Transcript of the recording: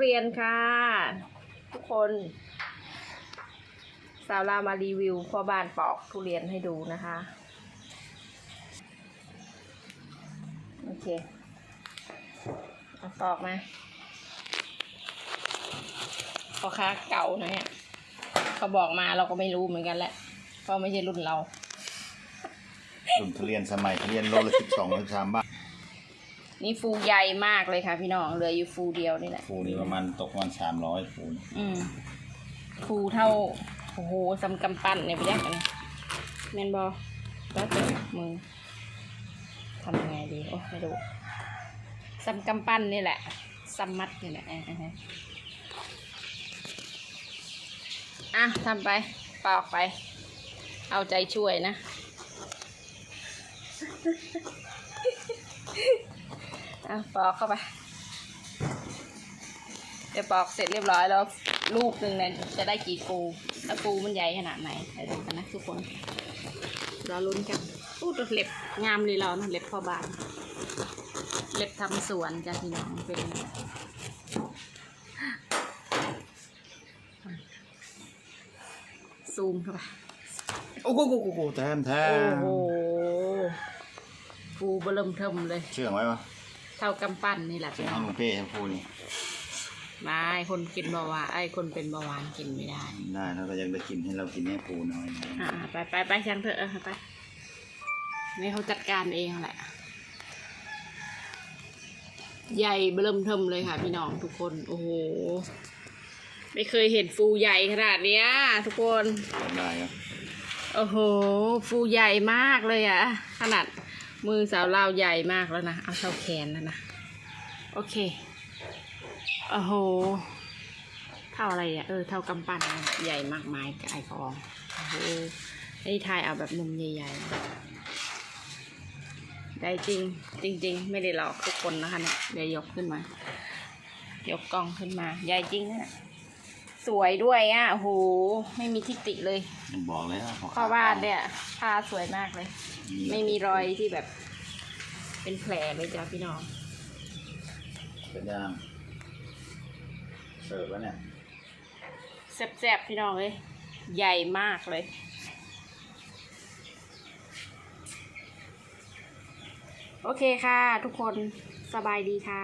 เรียนค่ะ ทุกคน สาวลามารีวิวพ่อบ้านปอกทุเรียนให้ดูนะคะ โอเคเอาปอกมาพ่อค้าเก่านะเนี่ยเขาบอกมาเราก็ไม่รู้เหมือนกันแหละเพราะไม่ใช่รุ่นเราสุ่มทุเรียนสมัยทุเรียนโลละสิบสองสิบสามบาท นี่ฟูใหญ่มากเลยค่ะ พี่น้องเหลืออยู่ฟูเดียวนี่แหละฟูนี่ประมาณตกประมาณสามร้อยฟูนี่อืมฟูเท่าโอ้โหสำกำปั้นเนี่ยไปแยกกันแมนบอแล้วแต่มือทำยังไงดีโอ้ไม่รู้สำกำปั้นนี่แหละสำมัดนี่แหละอะอะฮะอะทำไปปอกไป เอาใจช่วยนะ อะปอกเข้าไป เดี๋ยวปอกเสร็จเรียบร้อยแล้วลูกหนึ่งเนี่ยจะได้กี่ฟูแล้วฟูมันใหญ่ขนาดไหนไปดูกันนะทุกคนรอลุ้นกันอู้ตัวเล็บงามเลยเรานะเล็บพ่อบาน เล็บทำสวนจ้ะพี่น้องเป็นอย่างนี้ซูมเข้าไปโอ้โหโอ้โหโอ้โหแทนแทโอ้นโหฟูเบลิ่มเทิมเลย เชื่องไว้ปะ เท่ากำปั้นนี่แหละเชื่พี่องน้องลุงเป้ชมพูนี่ไม่คนกินเบาหวานไอ้คนเป็นเบาหวานกินไม่ได้ ได้แล้วก็ยังได้กินให้เรากินให้ปูน้อยนะอ่าไปไปไปช่างเถอะเออไปนี่เขาจัดการเองแหละ ใหญ่เบิ่มเทิมเลยค่ะ พี่น้องทุกคน โอ้โห ไม่เคยเห็นฟูใหญ่ขนาดเนี้ย ทุกคน ได้ครับโอ้โห ฟูใหญ่มากเลยอะขนาด มือสาวลาวใหญ่มากแล้วนะ เอาเท่าแขนแล้วนะ โอเค โอ้โห เท่าอะไรอะเออ เท่ากำปั้นใหญ่มากมายกายกองโอ้โหไอ้ทายเอาแบบมุมใหญ่ๆ ได้จริง จริง ๆ ไม่ได้หลอกทุกคนนะคะเนี่ย เดี๋ยวยกขึ้นมา ยกกล้องขึ้นมา ใหญ่จริงนะ สวยด้วยอะโอ้โหไม่มีทิฏฐิเลยยังบอกเลยนะพ่อบ้านเนี่ยผ้าสวยมากเลย ไม่มีรอยที่แบบ เป็นแผลเลยจ้ะพี่น้องเป็นย่างเสิร์ฟแล้วเนี่ยแซ่บๆพี่น้องเลยใหญ่มากเลยโอเคค่ะ ทุกคนสบายดีค่ะ